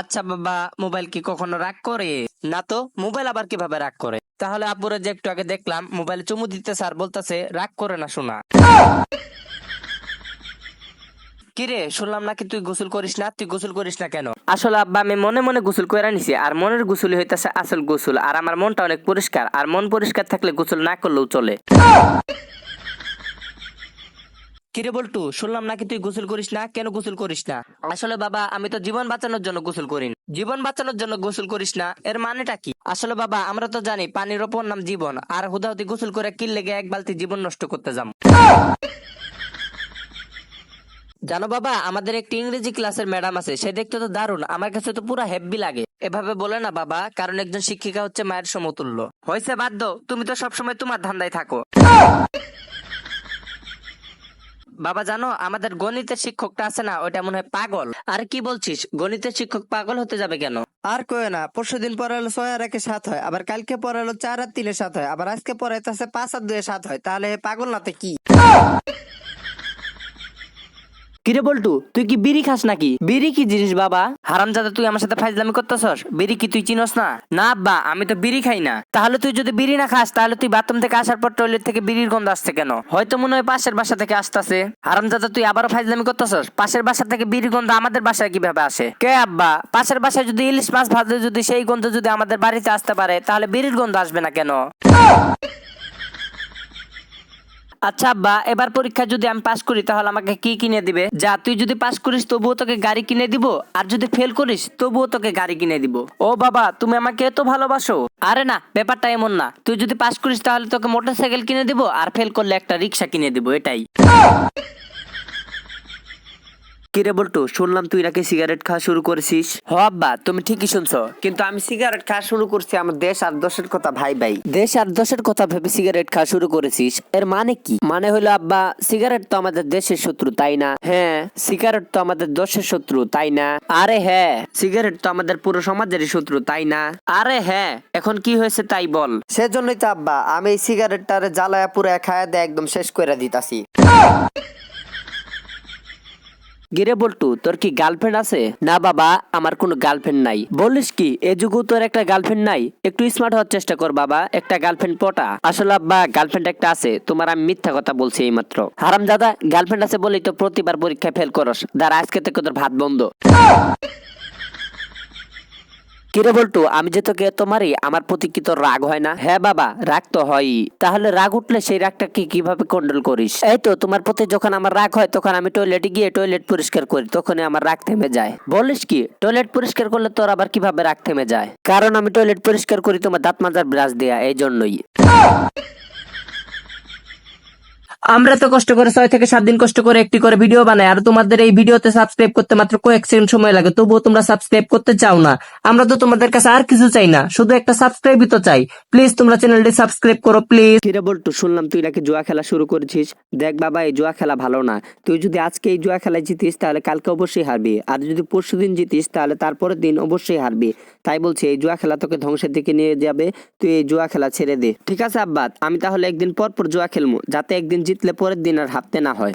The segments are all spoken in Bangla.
আচ্ছা বাবা, মোবাইল কি কখনো রাগ করে? না তো, মোবাইল আবার কীভাবে রাগ করে? তাহলে আব্বুরে যে একটু আগে দেখলাম, মোবাইলে চুমু দিতে স্যার বলতেছে, রাগ করে না, শোনা। কিরে, শুনলাম নাকি তুই গোসল করিস না? তুই গোসল করিস না কেন? আসলে আব্বা, আমি মনে মনে গোসল করে নিছি, আর মনের গোসল হইতেছে আসল গোসল, আর আমার মনটা অনেক পরিষ্কার, আর মন পরিষ্কার থাকলে গোসল না করলেও চলে। কিরে বল্টু, শুনলাম নাকি তুই গোসল করিস না? কেন গোসল করিস না? আসলে বাবা, আমি তো জীবন বাঁচানোর জন্য গোসল করি না। জীবন বাঁচানোর জন্য গোসল করিস না? এর মানেটা কি? আসলে বাবা, আমরা তো জানি পানির ওপর নাম জীবন, আর হুদাহুদি গোসল করে কিল লেগে এক বালতি জীবন নষ্ট করতে যাম। জানো বাবা, আমাদের একটি ইংরেজি ক্লাসের ম্যাডাম আছে, সে দেখতে তো দারুণ, আমার কাছে তো পুরো হেভি লাগে। এভাবে বলে না বাবা, কারণ একজন শিক্ষিকা হচ্ছে মায়ের সমতুল্য। হয়েছে বাধ্য, তুমি তো সবসময় তোমার ধান্দায় থাকো। বাবা, জানো, আমাদের গণিতের শিক্ষকটা আছে না ওটা মনে হয় পাগল। আর কি বলছিস? গণিতের শিক্ষক পাগল হতে যাবে কেন? আর কয়ে না, পরশু দিন পড়ালো ছয় আর একে সাত হয়, আবার কালকে পড়ালো চার আর তিনে সাত হয়, আবার আজকে পড়াইতেছে পাঁচ আর দুয়ে সাত হয়, তাহলে পাগল নাতে কি? কিরে বল্টু, তুই কি বিড়ি খাস নাকি? বিড়ি কি জিনিস, বাবা? হারামজাদা, তুই আমার সাথে ফাইজলামি করতেছস? বিড়ি কি তুই চিনস না? না, আব্বা, আমি তো বিড়ি খাই না। তাহলে তুই যদি বিড়ি না খাস, তাহলে তুই বাথরুম থেকে আসার পর টয়লেট থেকে বিড়ির গন্ধ আসছে কেন? হয়তো মনে হয় পাশের বাসা থেকে আসতেছে। হারামজাদা, তুই আবারও ফাইজলামি করতেছস? পাশের বাসা থেকে বিড়ির গন্ধ আমাদের বাসায় কীভাবে আসে? কে, আব্বা? পাশের বাসায় যদি ইলিশ মাছ ভাজলে যদি সেই গন্ধ যদি আমাদের বাড়িতে আসতে পারে, তাহলে বিড়ির গন্ধ আসবে না কেন? আচ্ছা বা এবার পরীক্ষা যদি আমি পাশ করি, তাহলে আমাকে কি কিনে দিবে? যা তুই যদি পাশ করিস, তবুও তোকে গাড়ি কিনে দিব, আর যদি ফেল করিস, তবুও তোকে গাড়ি কিনে দিব। ও বাবা, তুমি আমাকে এত ভালোবাসো? আরে না, ব্যাপারটা এমন না। তুই যদি পাশ করিস, তাহলে তোকে মোটরসাইকেল কিনে দিব, আর ফেল করলে একটা রিক্সা কিনে দিব, এটাই। কিরে বলটু? শুনলাম তুই নাকি সিগারেট খাওয়া শুরু করেছিস। হ আব্বা তুমি ঠিকই শুনছো। কিন্তু আমি সিগারেট খাওয়া শুরু করছি আমার দেশ আর দশের কথা ভাই ভাই। দেশ আর দশের কথা ভেবে সিগারেট খাওয়া শুরু করেছিস। এর মানে কি? মানে হলো আব্বা সিগারেট তো আমাদের দেশের শত্রু তাই না? হ্যাঁ সিগারেট তো আমাদের দশের শত্রু তাই না? আরে হ্যাঁ সিগারেট তো আমাদের পুরো সমাজেরই শত্রু তাই না? আরে হ্যাঁ এখন কি হয়েছে তাই বল। সেজন্যই তো আব্বা আমি এই সিগারেটটারে জ্বালায়া পুরো খায়া দিয়ে একদম শেষ করে দিতাছি। গিরে বল্টু, তোর কি গার্লফ্রেন্ড আছে? না বাবা, আমার কোনো গার্লফ্রেন্ড নাই। বলিস কি, এ যুগু তোর একটা গার্লফ্রেন্ড নাই? একটু স্মার্ট হওয়ার চেষ্টা কর বাবা, একটা গার্লফ্রেন্ড পটা। আসলে আব্বা গার্লফ্রেন্ড একটা আছে, তোমার আমি মিথ্যা কথা বলছি এই মাত্র হারাম দাদা গার্লফ্রেন্ড আছে বলেই তো প্রতিবার পরীক্ষায় ফেল করস। দাঁড়া, আজকে থেকে তোর ভাত বন্ধ। কিরে বলটু আমি যে তোকে এত মারি আমার প্রতি কি তোর রাগ হয় না? হ্যাঁ বাবা রাগ তো হয়ই। তাহলে রাগ উঠলে সেই রাগটাকে কীভাবে কন্ট্রোল করিস? এই তো তোমার প্রতি যখন আমার রাগ হয় তখন আমি টয়লেটে গিয়ে টয়লেট পরিষ্কার করি তখনই আমার রাগ থেমে যায়। বলিস কি টয়লেট পরিষ্কার করলে তোর আবার কীভাবে রাগ থেমে যায়? কারণ আমি টয়লেট পরিষ্কার করি তোমার দাঁত মাজার ব্রাশ দেয়া এই জন্যই আমরা তো কষ্ট করে ছয় থেকে সাত দিন কষ্ট করে একটি করে ভিডিও বানাই, আর তোমাদের এই ভিডিওতে সাবস্ক্রাইব করতে মাত্র কয়েক সেকেন্ড সময় লাগে, তবুও তোমরা সাবস্ক্রাইব করতে চাও না। আমরা তো তোমাদের কাছে আর কিছু চাই না, শুধু একটা সাবস্ক্রাইবই তো চাই। প্লিজ তোমরা চ্যানেলটি সাবস্ক্রাইব করো প্লিজ কিরে বলটু, শুনলাম তুই নাকি জুয়া খেলা শুরু করেছিস। দেখ বাবা, এই জুয়া খেলা ভালো না। তুই যদি আজকে এই জুয়া খেলায় জিতিস, তাহলে কালকে অবশ্যই হারবি। আর যদি পরশু দিন জিতিস, তাহলে তারপরের দিন অবশ্যই হারবি। তাই বলছি, এই জুয়া খেলা তোকে ধ্বংসের দিকে নিয়ে যাবে। তুই এই জুয়া খেলা ছেড়ে দে। ঠিক আছে আব্বাদ আমি তাহলে একদিন পর পর জুয়া খেলব যাতে একদিন জিতলে পরের দিন আর হারতে না হয়।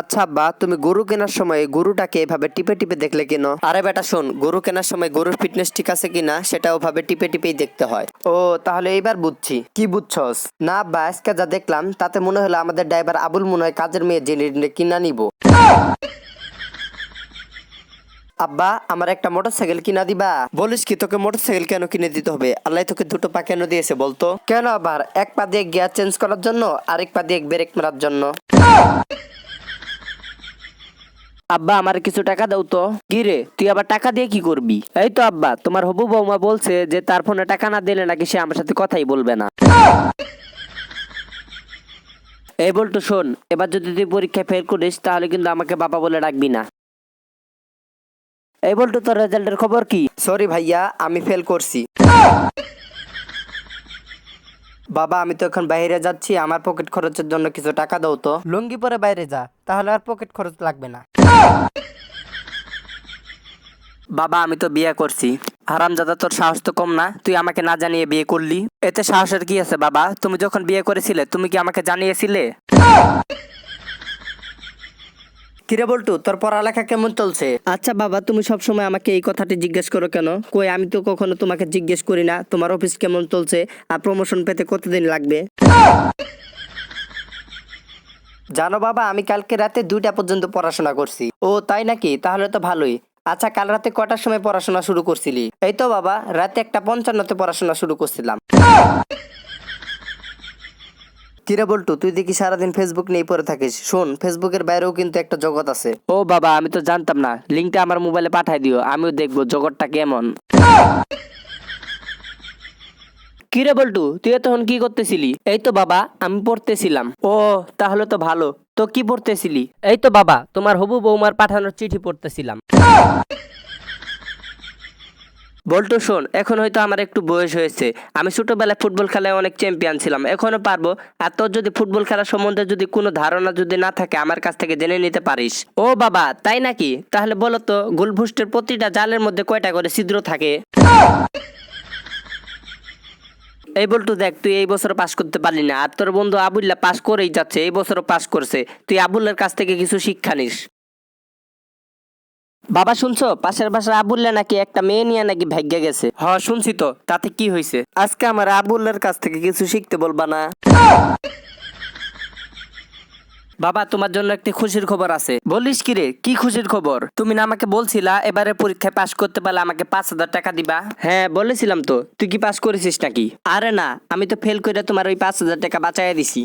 আচ্ছা আব্বা, তুমি গরু কেনার সময় গরুটাকে এভাবে টিপে টিপে দেখলে কেন? আরে বেটা, শোন, গরু কেনার সময় গরুর ফিটনেস ঠিক আছে কিনা সেটা ওভাবে টিপে টিপেই দেখতে হয়। ও, তাহলে এইবার বুঝছি। কি বুঝছস? না আব্বা, আজকে যা দেখলাম, তাতে মনে হলো আমাদের ড্রাইভার আবুল মনে হয় কাজের মেয়ে জেনে কিনা নিব। আব্বা আমার একটা মোটরসাইকেল কিনা দিবা। বলিস কি তোকে মোটরসাইকেল কেন কিনে দিতে হবে? আল্লাহ তোকে দুটো পা কেন দিয়েছে বলতো? কেন আবার? এক পা দিয়ে গিয়ার চেঞ্জ করার জন্য আরেক পা দিয়ে ব্রেক মারার জন্য। আব্বা আমার কিছু টাকা দাও তো। কি রে তুই আবার টাকা দিয়ে কি করবি? এই তো আব্বা তোমার হবু বৌমা বলছে যে তার ফোনে টাকা না দিলে নাকি সে আমার সাথে কথাই বলবে না। এই বলতো শোন এবার যদি তুই পরীক্ষায় ফেল করিস তাহলে কিন্তু আমাকে বাবা বলে ডাকবি না। এই বলতো তোর রেজাল্টের খবর কি? সরি ভাইয়া, আমি ফেল করছি। বাবা, আমি তো এখন বাইরে যাচ্ছি, আমার পকেট খরচের জন্য কিছু টাকা দাও তো। লুঙ্গি পরে বাইরে যা, তাহলে আর পকেট খরচ লাগবে না। বাবা, আমি তো বিয়ে করছি। হারামজাদা, তোর সাহস তো কম না, তুই আমাকে না জানিয়ে বিয়ে করলি। এতে সাহসের কি আছে বাবা? তুমি যখন বিয়ে করেছিলে, তুমি কি আমাকে জানিয়েছিলে? কিরে বল্টু তোর পড়ালেখা কেমন চলছে? আচ্ছা বাবা তুমি সবসময় আমাকে এই কথাটি জিজ্ঞেস করো কেন? কই আমি তো কখনো তোমাকে জিজ্ঞেস করি না তোমার অফিস কেমন চলছে আর প্রমোশন পেতে কতদিন লাগবে? জানো বাবা আমি কালকে রাতে দুইটা পর্যন্ত পড়াশোনা করছি। ও তাই নাকি? তাহলে তো ভালোই। আচ্ছা কাল রাতে কটার সময় পড়াশোনা শুরু করছিলি? এই তো বাবা রাতে একটা পঞ্চান্নতে পড়াশোনা শুরু করছিলাম। কিরে বল্টু, তুই দেখি সারাদিন ফেসবুক নিয়ে পড়ে থাকিস। শোন ফেসবুকের বাইরেও কিন্তু একটা জগৎ আছে। ও বাবা, আমি তো জানতাম না। লিঙ্কটা আমার মোবাইলে পাঠাই দিও, আমিও দেখব জগৎটা কেমন। কিরে বল্টু, তুই তখন কি করতেছিলি? এই তো বাবা, আমি পড়তেছিলাম। ও, তাহলে তো ভালো। তো কি পড়তেছিলি? এই তো বাবা, তোমার হবু বৌমার পাঠানোর চিঠি পড়তেছিলাম। বল্টু, শোন, এখন হয়তো আমার একটু বয়স হয়েছে। আমি ছোটবেলায় ফুটবল খেলায় অনেক চ্যাম্পিয়ন ছিলাম। এখনও পারব। আর তোর যদি ফুটবল খেলা সম্বন্ধে যদি কোনো ধারণা যদি না থাকে, আমার কাছ থেকে জেনে নিতে পারিস। ও বাবা, তাই নাকি? তাহলে বলো তো, গোলভুষ্টের প্রতিটা জালের মধ্যে কয়টা করে ছিদ্র থাকে? এই বলটু, দেখ, তুই এই বছর পাস করতে পারলি না। আর তোর বন্ধু আবুল্লা পাস করেই যাচ্ছে, এই বছরও পাস করছে। তুই আবুল্লার কাছ থেকে কিছু শিক্ষা নিস। বাবা শুনছো? পাশের বাসার আবুল্লা নাকি একটা মেয়ে নিয়ে নাকি ভাগ্যে গেছে। হ শুনছি তো। তাতে কি হয়েছে? আজকে আমার আবুল্লার কাছ থেকে কিছু শিখতে বলবা না। বাবা তোমার জন্য একটি খুশির খবর আছে। বলিস কি রে? কি খুশির খবর? তুমি না আমাকে বলছিলা এবারে পরীক্ষায় পাশ করতে পারলে আমাকে পাঁচ হাজার টাকা দিবা। হ্যাঁ বলেছিলাম তো। তুই কি পাস করেছিস নাকি? আরে না আমি তো ফেল করে তোমার ওই পাঁচ হাজার টাকা বাঁচাইয়া দিছি।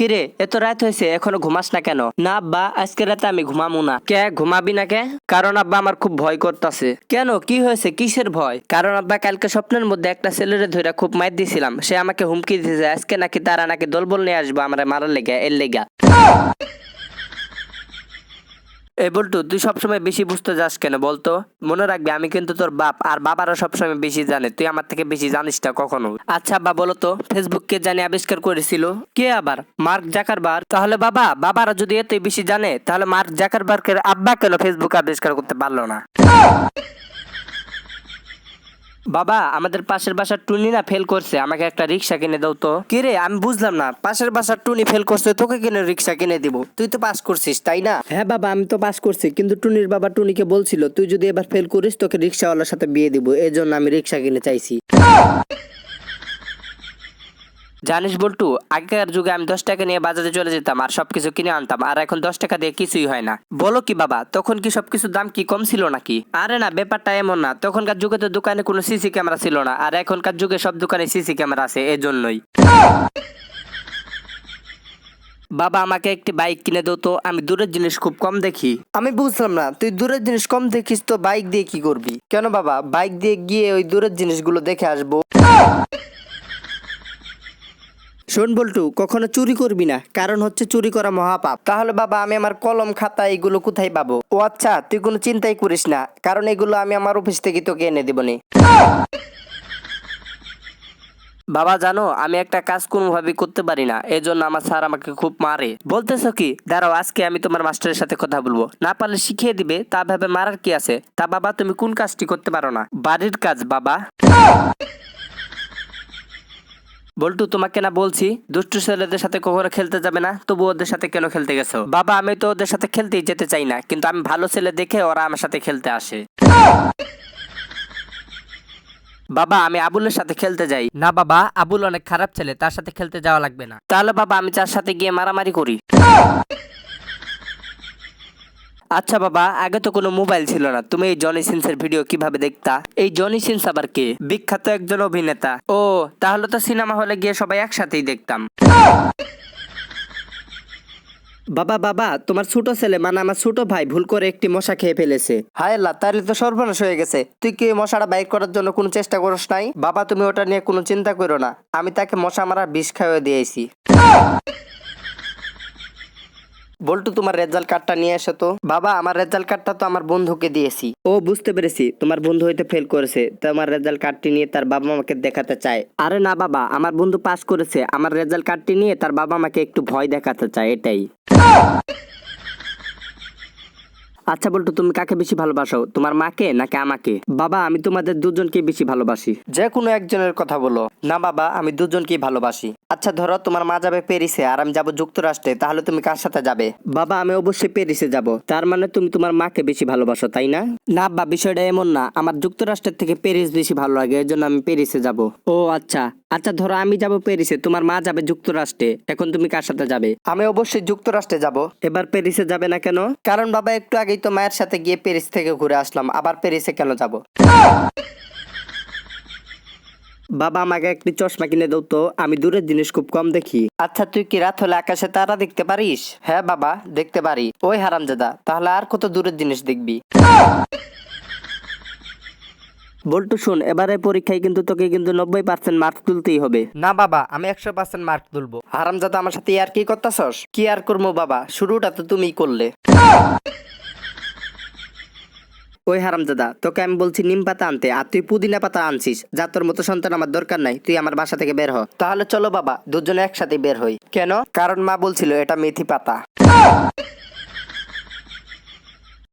কিরে এত রাত হয়েছে এখনও ঘুমাস না কেন? না আব্বা আজকে রাতে আমি ঘুমামু না। কে ঘুমাবি না কে? কারণ আব্বা আমার খুব ভয় করতেছে। কেন? কি হয়েছে? কিসের ভয়? কারণ আব্বা কালকে স্বপ্নের মধ্যে একটা ছেলেরে ধরে খুব মাইর দিছিলাম। সে আমাকে হুমকি দিয়েছে আজকে নাকি তারা নাকি দলবল নিয়ে আসব আমার মারার লেগে এর লেগা। এই বলটু, তুই সবসময় বেশি বুঝতে যাস কেন বলতো? মনে রাখবি, আমি কিন্তু তোর বাপ, আর বাবারও সবসময় বেশি জানে। তুই আমার থেকে বেশি জানিস না কখনো। আচ্ছা আব্বা বলতো ফেসবুক কে জানি আবিষ্কার করেছিল? কে আবার? মার্ক জাকারবার তাহলে বাবা, বাবারা যদি এতই বেশি জানে, তাহলে মার্ক জাকারবার্গের আব্বা কেন ফেসবুক আবিষ্কার করতে পারল না? বাবা আমাদের পাশের বাসার টুনি না ফেল করছে আমাকে একটা রিক্সা কিনে দাও তো। কি রে আমি বুঝলাম না পাশের বাসার টুনি ফেল করছে তোকে কিনে রিক্সা কিনে দিব। তুই তো পাস করছিস তাই না? হ্যাঁ বাবা আমি তো পাস করছি কিন্তু টুনির বাবা টুনিকে বলছিল তুই যদি এবার ফেল করিস তোকে রিক্সাওয়ালার সাথে বিয়ে দিব এই জন্য আমি রিক্সা কিনে চাইছি। জানিস বল্টু, আগেকার যুগে আমি দশ টাকা নিয়ে বাজারে চলে যেতাম আর সবকিছু কিনে আনতাম, আর এখন দশ টাকা দিয়ে কিছুই হয় না। বলো কি বাবা, তখন কি সবকিছুর দাম কি কম ছিল নাকি? আরে না, ব্যাপারটা এমন না, তখনকার যুগে তো দোকানে কোনো সিসি ক্যামেরা ছিল না, আর এখনকার যুগে সব দোকানে সিসি ক্যামেরা আছে, এজন্যই। বাবা, আমাকে একটি বাইক কিনে দাও তো, আমি দূরের জিনিস খুব কম দেখি। আমি বুঝলাম না, তুই দূরের জিনিস কম দেখিস তো, বাইক দিয়ে কি করবি? কেন বাবা, বাইক দিয়ে গিয়ে ওই দূরের জিনিসগুলো দেখে আসব। শোন বল্টু, কখনো চুরি করবি না, কারণ হচ্ছে চুরি করা মহাপাপ। তাহলে বাবা, আমি আমার কলম, খাতা এগুলো কোথায় পাবো? ও আচ্ছা তুই কোনো চিন্তাই করিস না, কারণ এগুলো আমি আমার অফিস থেকে তোকে এনে দেবনি। বাবা, জানো, আমি একটা কাজ কোনোভাবে করতে পারি না এই জন্য আমার স্যার আমাকে খুব মারে। বলতেছো কি? দাঁড়াও, আজকে আমি তোমার মাস্টারের সাথে কথা বলব। না পারলে শিখিয়ে দিবে, তা ভাবে মারার কি আছে? তা বাবা, তুমি কোন কাজটি করতে পারো না? বাড়ির কাজ, বাবা। বল্টু তোমাকে না বলছি দুষ্টু ছেলেদের সাথে কখনো খেলতে যাবে না তবু ওদের সাথে কেন খেলতে গেছো? বাবা আমি তো ওদের সাথে খেলতেই যেতে চাই না কিন্তু আমি ভালো ছেলে দেখে ওরা আমার সাথে খেলতে আসে। বাবা আমি আবুলের সাথে খেলতে যাই। না বাবা আবুল অনেক খারাপ ছেলে তার সাথে খেলতে যাওয়া লাগবে না। তাহলে বাবা আমি তার সাথে গিয়ে মারামারি করি। আচ্ছা বাবা আগে তো কোনো মোবাইল ছিল না। তুমি এই জনি সিন্সের ভিডিও কীভাবে দেখতা? এই জনি সিন্স আবার কে? বিখ্যাত একজন অভিনেতা। ও তাহলে তো সিনেমা হলে গিয়ে সবাই একসাথেই দেখতাম। বাবা বাবা তোমার ছোট ছেলে মানে আমার ছোট ভাই ভুল করে একটি মশা খেয়ে ফেলেছে। হায় আল্লাহ তাহলে তো সর্বনাশ হয়ে গেছে। তুই কি মশাটা বাইর করার জন্য কোনো চেষ্টা করস নাই? বাবা তুমি ওটা নিয়ে কোনো চিন্তা করো না। আমি তাকে মশা মারার বিষ খাইয়ে দিয়েছি। বল্টু তোমার রেজাল্ট কার্ডটা নিয়ে এসো তো। বাবা আমার রেজাল্ট কার্ডটা তো আমার বন্ধুকে দিয়েছি। ও বুঝতে পেরেছি। তোমার বন্ধু হয়তো ফেল করেছে। তোমার রেজাল্ট কার্ডটি নিয়ে তার বাবা মাকে দেখাতে চায়। আরে না বাবা আমার বন্ধু পাস করেছে। আমার রেজাল্ট কার্ডটি নিয়ে তার বাবা মাকে একটু ভয় দেখাতে চায় এটাই। আচ্ছা বলতো তুমি কাকে বেশি ভালোবাসো? তোমার মাকে নাকি আমাকে? বাবা আমি তোমাদের দুজনকে বেশি ভালোবাসি। যে কোনো একজনের কথা বলো। না বাবা আমি দুজনকেই ভালোবাসি। আচ্ছা ধরো তোমার মা যাবে প্যারিসে আর আমি যাব যুক্তরাষ্ট্রে তাহলে তুমি কার সাথে যাবে? বাবা আমি অবশ্যই প্যারিসে যাব। তার মানে তুমি তোমার মাকে বেশি ভালোবাসো তাই না? না বা বিষয়টা এমন না। আমার যুক্তরাষ্ট্রের থেকে প্যারিস বেশি ভালো লাগে এর জন্য আমি প্যারিসে যাব। ও আচ্ছা। আচ্ছা ধরো আমি যাব প্যারিসে তোমার মা যাবে যুক্তরাষ্ট্রে। এখন তুমি কার সাথে যাবে? আমি অবশ্যই যুক্তরাষ্ট্রে যাব। এবার প্যারিসে যাবে না কেন? কারণ বাবা একটু আগেই তো মায়ের সাথে গিয়ে প্যারিস থেকে ঘুরে আসলাম। আবার প্যারিসে কেন যাব? বাবা আমাকে একটি চশমা কিনে দাও তো। আমি দূরের জিনিস খুব কম দেখি। আচ্ছা তুই কি রাত হলে আকাশে তারা দেখতে পারিস? হ্যাঁ বাবা দেখতে পারি। ওই হারামজাদা তাহলে আর কত দূরের জিনিস দেখবি? বল্টু, শোন এবারে পরীক্ষায় কিন্তু তোকে কিন্তু নব্বই পার্সেন্ট মার্ক তুলতেই হবে। না বাবা, আমি একশো পার্সেন্ট মার্ক তুলবো। হারামজাদা, আমার সাথে আর কি করতেছস? কি আর করব বাবা? শুরুটা তো তুমিই করলে। ওই হারামজাদা, তোকে আমি বলছি নিম পাতা আনতে, আর তুই পুদিনা পাতা আনছিস। যা তোর মতো সন্তান আমার দরকার নাই, তুই আমার বাসা থেকে বের হ। তাহলে চলো বাবা, দুজনে একসাথে বের হই। কেন? কারণ মা বলছিল এটা মেথি পাতা।